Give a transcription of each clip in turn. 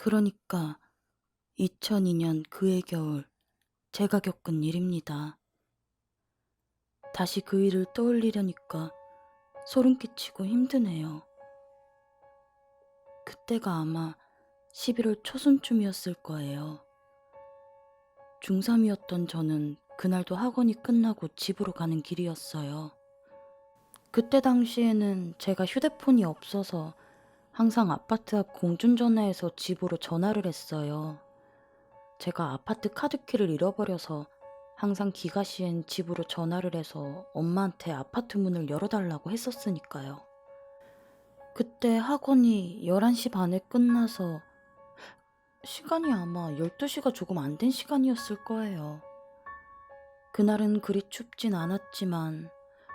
그러니까 2002년 그해 겨울 제가 겪은 일입니다. 다시 그 일을 떠올리려니까 소름 끼치고 힘드네요. 그때가 아마 11월 초순쯤이었을 거예요. 중3이었던 저는 그날도 학원이 끝나고 집으로 가는 길이었어요. 그때 당시에는 제가 휴대폰이 없어서 항상 아파트 앞 공중전화에서 집으로 전화를 했어요. 제가 아파트 카드키를 잃어버려서 항상 기가 시엔 집으로 전화를 해서 엄마한테 아파트 문을 열어달라고 했었으니까요. 그때 학원이 11시 반에 끝나서 시간이 아마 12시가 조금 안 된 시간이었을 거예요. 그날은 그리 춥진 않았지만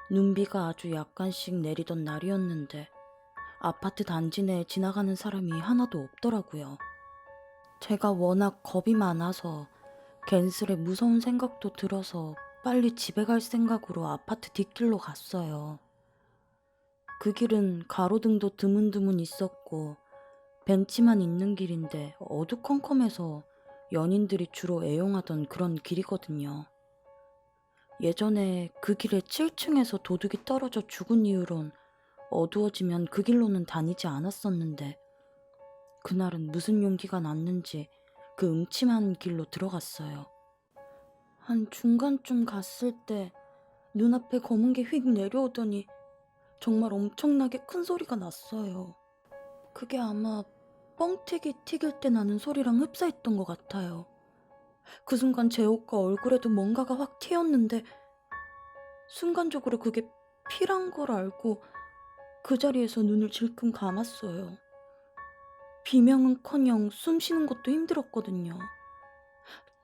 눈비가 아주 약간씩 내리던 날이었는데 아파트 단지 내에 지나가는 사람이 하나도 없더라고요. 제가 워낙 겁이 많아서 괜스레 무서운 생각도 들어서 빨리 집에 갈 생각으로 아파트 뒷길로 갔어요. 그 길은 가로등도 드문드문 있었고 벤치만 있는 길인데 어두컴컴해서 연인들이 주로 애용하던 그런 길이거든요. 예전에 그 길에 7층에서 도둑이 떨어져 죽은 이후론 어두워지면 그 길로는 다니지 않았었는데 그날은 무슨 용기가 났는지 그 음침한 길로 들어갔어요. 한 중간쯤 갔을 때 눈앞에 검은 게 휙 내려오더니 정말 엄청나게 큰 소리가 났어요. 그게 아마 뻥튀기 튀길 때 나는 소리랑 흡사했던 것 같아요. 그 순간 제 옷과 얼굴에도 뭔가가 확 튀었는데 순간적으로 그게 피란 걸 알고 그 자리에서 눈을 질끈 감았어요. 비명은커녕 숨 쉬는 것도 힘들었거든요.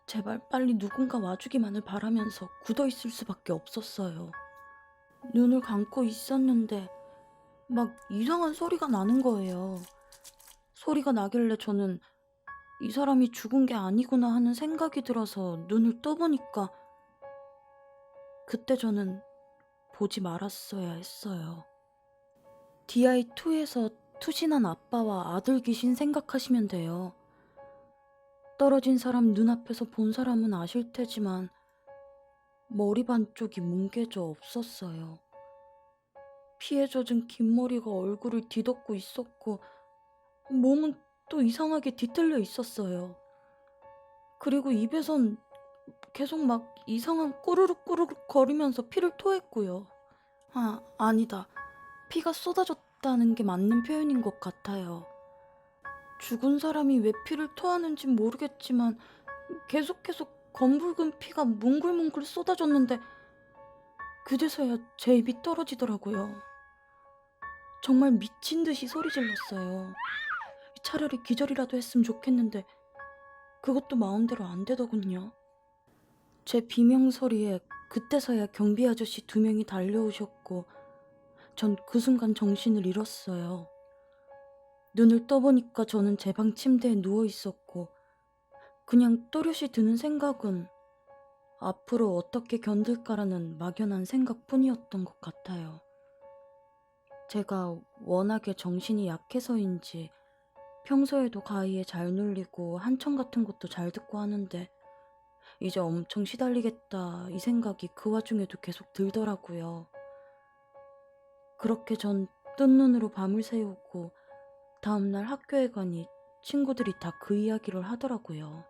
제발 빨리 누군가 와주기만을 바라면서 굳어 있을 수밖에 없었어요. 눈을 감고 있었는데 막 이상한 소리가 나는 거예요. 소리가 나길래 저는 이 사람이 죽은 게 아니구나 하는 생각이 들어서 눈을 떠보니까 그때 저는 보지 말았어야 했어요. DI2에서 투신한 아빠와 아들 귀신 생각하시면 돼요. 떨어진 사람 눈앞에서 본 사람은 아실 테지만 머리 반쪽이 뭉개져 없었어요. 피에 젖은 긴 머리가 얼굴을 뒤덮고 있었고 몸은 또 이상하게 뒤틀려 있었어요. 그리고 입에선 계속 막 이상한 꼬르륵 꼬르륵 거리면서 피를 토했고요. 아, 아니다. 피가 쏟아졌다는 게 맞는 표현인 것 같아요. 죽은 사람이 왜 피를 토하는지 모르겠지만 계속 계속 검붉은 피가 뭉글뭉글 쏟아졌는데 그제서야 제 입이 떨어지더라고요. 정말 미친 듯이 소리 질렀어요. 차라리 기절이라도 했으면 좋겠는데 그것도 마음대로 안 되더군요. 제 비명 소리에 그때서야 경비 아저씨 두 명이 달려오셨고 전 그 순간 정신을 잃었어요. 눈을 떠보니까 저는 제 방 침대에 누워 있었고 그냥 또렷이 드는 생각은 앞으로 어떻게 견딜까라는 막연한 생각뿐이었던 것 같아요. 제가 워낙에 정신이 약해서인지 평소에도 가위에 잘 눌리고 한청 같은 것도 잘 듣고 하는데 이제 엄청 시달리겠다 이 생각이 그 와중에도 계속 들더라고요. 그렇게 전 뜬 눈으로 밤을 새우고 다음날 학교에 가니 친구들이 다 그 이야기를 하더라고요.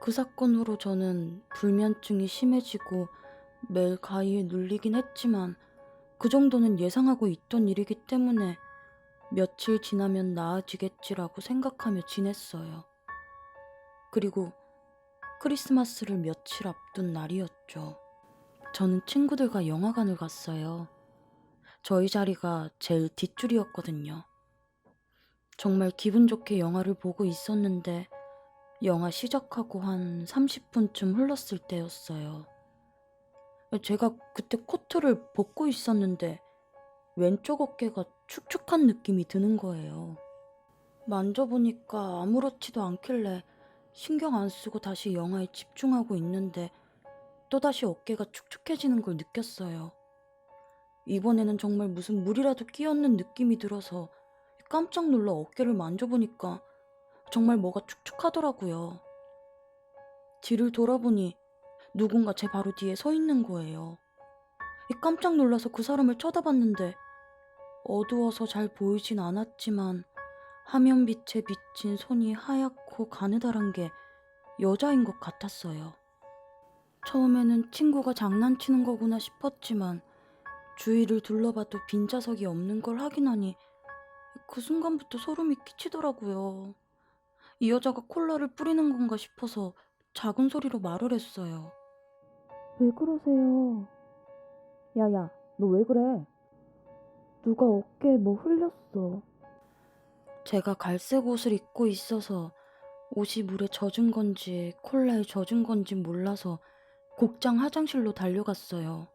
그 사건으로 저는 불면증이 심해지고 매일 가위에 눌리긴 했지만 그 정도는 예상하고 있던 일이기 때문에 며칠 지나면 나아지겠지라고 생각하며 지냈어요. 그리고 크리스마스를 며칠 앞둔 날이었죠. 저는 친구들과 영화관을 갔어요. 저희 자리가 제일 뒷줄이었거든요. 정말 기분 좋게 영화를 보고 있었는데 영화 시작하고 한 30분쯤 흘렀을 때였어요. 제가 그때 코트를 벗고 있었는데 왼쪽 어깨가 축축한 느낌이 드는 거예요. 만져보니까 아무렇지도 않길래 신경 안 쓰고 다시 영화에 집중하고 있는데 또다시 어깨가 축축해지는 걸 느꼈어요. 이번에는 정말 무슨 물이라도 끼얹는 느낌이 들어서 깜짝 놀라 어깨를 만져보니까 정말 뭐가 축축하더라고요. 뒤를 돌아보니 누군가 제 바로 뒤에 서 있는 거예요. 이 깜짝 놀라서 그 사람을 쳐다봤는데 어두워서 잘 보이진 않았지만 화면빛에 비친 손이 하얗고 가느다란 게 여자인 것 같았어요. 처음에는 친구가 장난치는 거구나 싶었지만 주위를 둘러봐도 빈자석이 없는 걸 확인하니 그 순간부터 소름이 끼치더라고요. 이 여자가 콜라를 뿌리는 건가 싶어서 작은 소리로 말을 했어요. 왜 그러세요? 야야, 너 왜 그래? 누가 어깨에 뭐 흘렸어. 제가 갈색 옷을 입고 있어서 옷이 물에 젖은 건지 콜라에 젖은 건지 몰라서 곡장 화장실로 달려갔어요.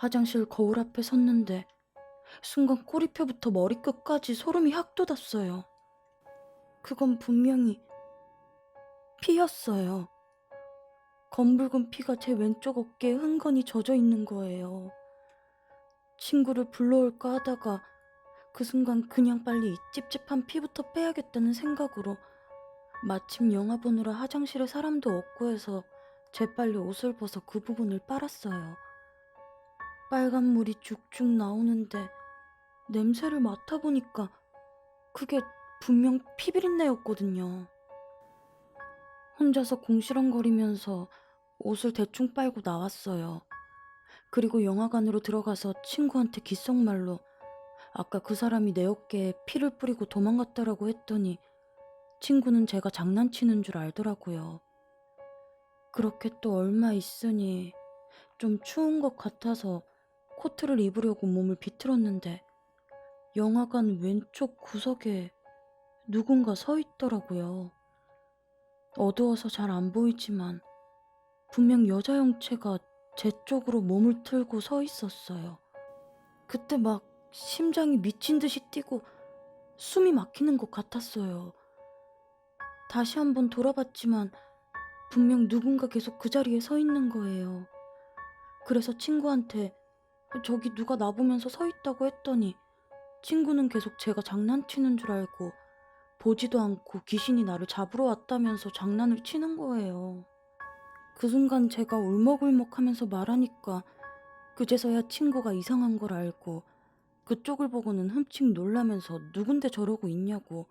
화장실 거울 앞에 섰는데 순간 꼬리표부터 머리끝까지 소름이 확 돋았어요. 그건 분명히 피였어요. 검붉은 피가 제 왼쪽 어깨에 흥건히 젖어 있는 거예요. 친구를 불러올까 하다가 그 순간 그냥 빨리 이 찝찝한 피부터 빼야겠다는 생각으로 마침 영화 보느라 화장실에 사람도 없고 해서 재빨리 옷을 벗어 그 부분을 빨았어요. 빨간 물이 쭉쭉 나오는데 냄새를 맡아보니까 그게 분명 피비린내였거든요. 혼자서 공시렁거리면서 옷을 대충 빨고 나왔어요. 그리고 영화관으로 들어가서 친구한테 귓속말로 아까 그 사람이 내 어깨에 피를 뿌리고 도망갔다라고 했더니 친구는 제가 장난치는 줄 알더라고요. 그렇게 또 얼마 있으니 좀 추운 것 같아서 코트를 입으려고 몸을 비틀었는데 영화관 왼쪽 구석에 누군가 서 있더라고요. 어두워서 잘 안 보이지만 분명 여자 형체가 제 쪽으로 몸을 틀고 서 있었어요. 그때 막 심장이 미친 듯이 뛰고 숨이 막히는 것 같았어요. 다시 한번 돌아봤지만 분명 누군가 계속 그 자리에 서 있는 거예요. 그래서 친구한테 저기 누가 나보면서 서 있다고 했더니 친구는 계속 제가 장난치는 줄 알고 보지도 않고 귀신이 나를 잡으러 왔다면서 장난을 치는 거예요. 그 순간 제가 울먹울먹 하면서 말하니까 그제서야 친구가 이상한 걸 알고 그쪽을 보고는 흠칫 놀라면서 누군데 저러고 있냐고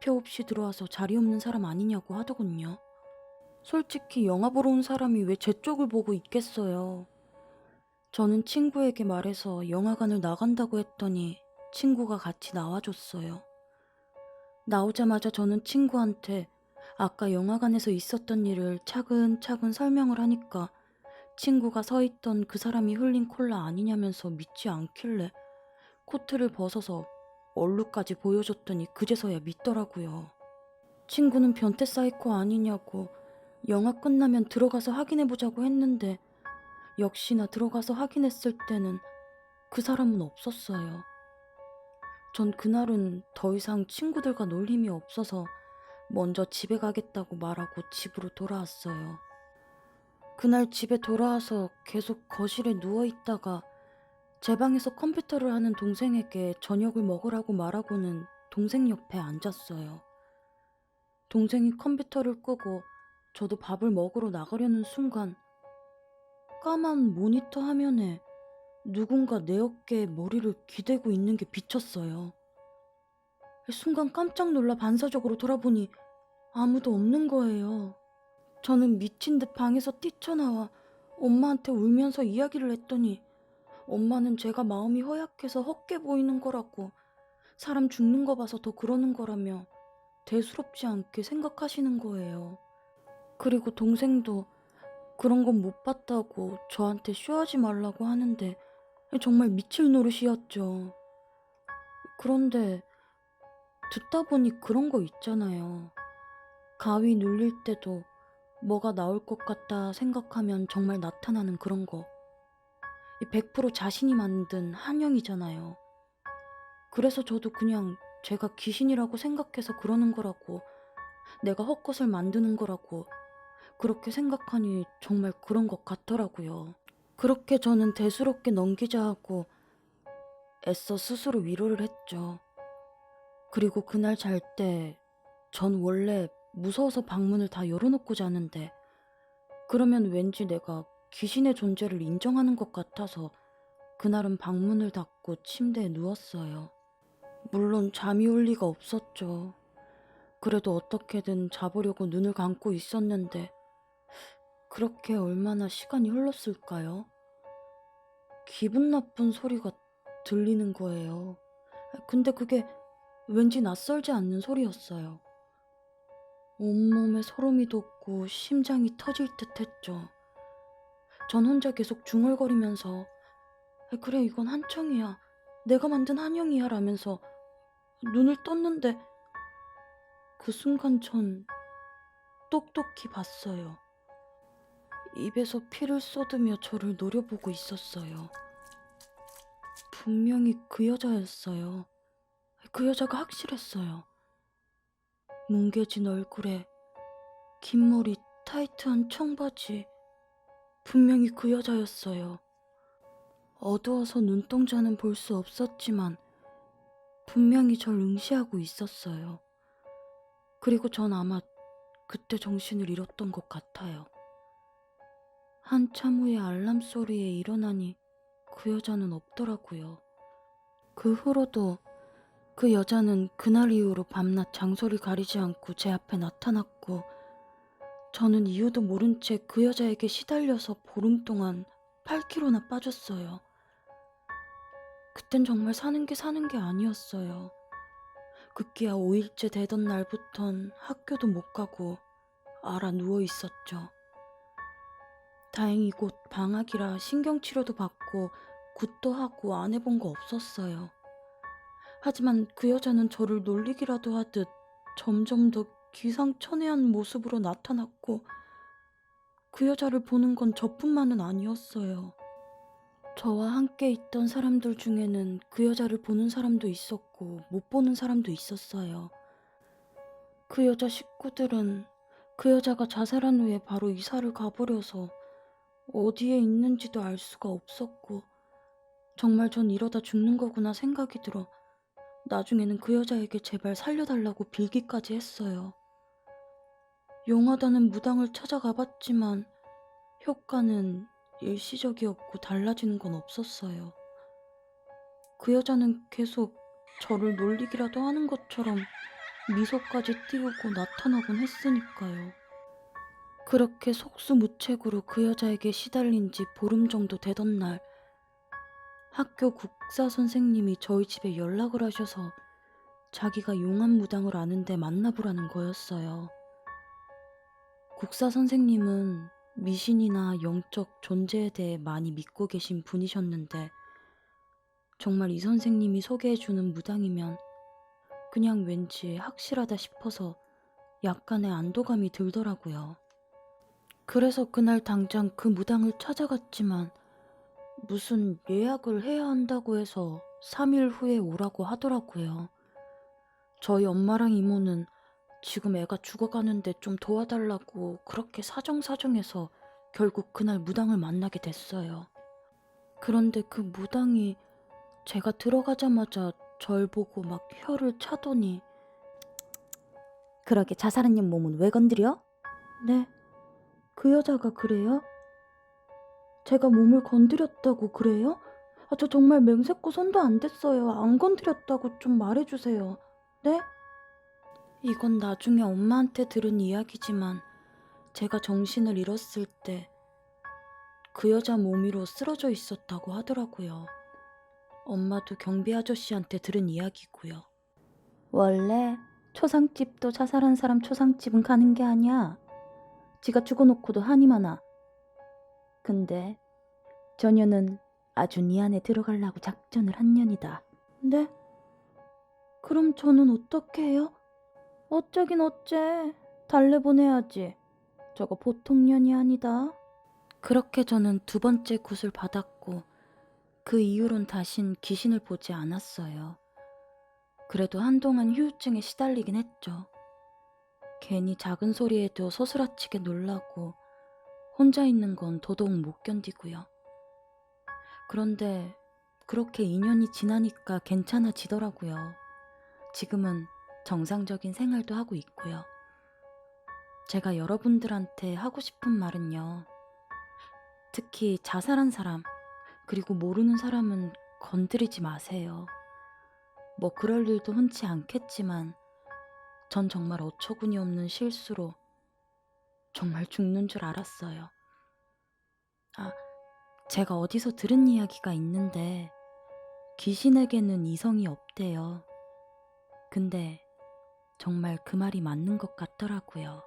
표 없이 들어와서 자리 없는 사람 아니냐고 하더군요. 솔직히 영화 보러 온 사람이 왜 제 쪽을 보고 있겠어요. 저는 친구에게 말해서 영화관을 나간다고 했더니 친구가 같이 나와줬어요. 나오자마자 저는 친구한테 아까 영화관에서 있었던 일을 차근차근 설명을 하니까 친구가 서 있던 그 사람이 흘린 콜라 아니냐면서 믿지 않길래 코트를 벗어서 얼룩까지 보여줬더니 그제서야 믿더라고요. 친구는 변태 사이코 아니냐고 영화 끝나면 들어가서 확인해보자고 했는데 역시나 들어가서 확인했을 때는 그 사람은 없었어요. 전 그날은 더 이상 친구들과 놀 힘이 없어서 먼저 집에 가겠다고 말하고 집으로 돌아왔어요. 그날 집에 돌아와서 계속 거실에 누워 있다가 제 방에서 컴퓨터를 하는 동생에게 저녁을 먹으라고 말하고는 동생 옆에 앉았어요. 동생이 컴퓨터를 끄고 저도 밥을 먹으러 나가려는 순간 까만 모니터 화면에 누군가 내 어깨에 머리를 기대고 있는 게 비쳤어요. 순간 깜짝 놀라 반사적으로 돌아보니 아무도 없는 거예요. 저는 미친 듯 방에서 뛰쳐나와 엄마한테 울면서 이야기를 했더니 엄마는 제가 마음이 허약해서 헛게 보이는 거라고 사람 죽는 거 봐서 더 그러는 거라며 대수롭지 않게 생각하시는 거예요. 그리고 동생도 그런 건 못 봤다고 저한테 쉬어하지 말라고 하는데 정말 미칠 노릇이었죠. 그런데 듣다 보니 그런 거 있잖아요. 가위 눌릴 때도 뭐가 나올 것 같다 생각하면 정말 나타나는 그런 거. 100% 자신이 만든 한영이잖아요. 그래서 저도 그냥 제가 귀신이라고 생각해서 그러는 거라고, 내가 헛것을 만드는 거라고, 그렇게 생각하니 정말 그런 것 같더라고요. 그렇게 저는 대수롭게 넘기자 하고 애써 스스로 위로를 했죠. 그리고 그날 잘 때 전 원래 무서워서 방문을 다 열어놓고 자는데 그러면 왠지 내가 귀신의 존재를 인정하는 것 같아서 그날은 방문을 닫고 침대에 누웠어요. 물론 잠이 올 리가 없었죠. 그래도 어떻게든 자보려고 눈을 감고 있었는데 그렇게 얼마나 시간이 흘렀을까요? 기분 나쁜 소리가 들리는 거예요. 근데 그게 왠지 낯설지 않는 소리였어요. 온몸에 소름이 돋고 심장이 터질 듯 했죠. 전 혼자 계속 중얼거리면서 그래 이건 한청이야. 내가 만든 한영이야 라면서 눈을 떴는데 그 순간 전 똑똑히 봤어요. 입에서 피를 쏟으며 저를 노려보고 있었어요. 분명히 그 여자였어요. 그 여자가 확실했어요. 뭉개진 얼굴에 긴 머리, 타이트한 청바지. 분명히 그 여자였어요. 어두워서 눈동자는 볼 수 없었지만 분명히 절 응시하고 있었어요. 그리고 전 아마 그때 정신을 잃었던 것 같아요. 한참 후에 알람 소리에 일어나니 그 여자는 없더라고요. 그 후로도 그 여자는 그날 이후로 밤낮 장소를 가리지 않고 제 앞에 나타났고 저는 이유도 모른 채 그 여자에게 시달려서 보름 동안 8kg나 빠졌어요. 그땐 정말 사는 게 사는 게 아니었어요. 급기야 5일째 되던 날부턴 학교도 못 가고 알아 누워 있었죠. 다행히 곧 방학이라 신경치료도 받고 굿도 하고 안 해본 거 없었어요. 하지만 그 여자는 저를 놀리기라도 하듯 점점 더 기상천외한 모습으로 나타났고 그 여자를 보는 건 저뿐만은 아니었어요. 저와 함께 있던 사람들 중에는 그 여자를 보는 사람도 있었고 못 보는 사람도 있었어요. 그 여자 식구들은 그 여자가 자살한 후에 바로 이사를 가버려서 어디에 있는지도 알 수가 없었고 정말 전 이러다 죽는 거구나 생각이 들어 나중에는 그 여자에게 제발 살려달라고 빌기까지 했어요. 용하다는 무당을 찾아가 봤지만 효과는 일시적이었고 달라지는 건 없었어요. 그 여자는 계속 저를 놀리기라도 하는 것처럼 미소까지 띄우고 나타나곤 했으니까요. 그렇게 속수무책으로 그 여자에게 시달린 지 보름 정도 되던 날, 학교 국사 선생님이 저희 집에 연락을 하셔서 자기가 용한 무당을 아는데 만나보라는 거였어요. 국사 선생님은 미신이나 영적 존재에 대해 많이 믿고 계신 분이셨는데 정말 이 선생님이 소개해주는 무당이면 그냥 왠지 확실하다 싶어서 약간의 안도감이 들더라고요. 그래서 그날 당장 그 무당을 찾아갔지만 무슨 예약을 해야 한다고 해서 3일 후에 오라고 하더라고요. 저희 엄마랑 이모는 지금 애가 죽어가는데 좀 도와달라고 그렇게 사정사정해서 결국 그날 무당을 만나게 됐어요. 그런데 그 무당이 제가 들어가자마자 절 보고 막 혀를 차더니 그러게 자살한 년 몸은 왜 건드려? 네. 그 여자가 그래요? 제가 몸을 건드렸다고 그래요? 아, 저 정말 맹세코 손도 안 댔어요. 안 건드렸다고 좀 말해주세요. 네? 이건 나중에 엄마한테 들은 이야기지만 제가 정신을 잃었을 때 그 여자 몸 위로 쓰러져 있었다고 하더라고요. 엄마도 경비 아저씨한테 들은 이야기고요. 원래 초상집도 자살한 사람 초상집은 가는 게 아니야. 지가 죽어놓고도 많아. 근데 저 년은 아주 니 안에 들어가려고 작전을 한 년이다. 네? 그럼 저는 어떻게 해요? 어쩌긴 어째. 달래 보내야지. 저거 보통 년이 아니다. 그렇게 저는 두 번째 굿을 받았고 그 이후론 다신 귀신을 보지 않았어요. 그래도 한동안 휴유증에 시달리긴 했죠. 괜히 작은 소리에도 소스라치게 놀라고 혼자 있는 건 더더욱 못 견디고요. 그런데 그렇게 2년이 지나니까 괜찮아지더라고요. 지금은 정상적인 생활도 하고 있고요. 제가 여러분들한테 하고 싶은 말은요. 특히 자살한 사람, 그리고 모르는 사람은 건드리지 마세요. 뭐 그럴 일도 흔치 않겠지만, 전 정말 어처구니 없는 실수로 정말 죽는 줄 알았어요. 아, 제가 어디서 들은 이야기가 있는데, 귀신에게는 이성이 없대요. 근데 정말 그 말이 맞는 것 같더라고요.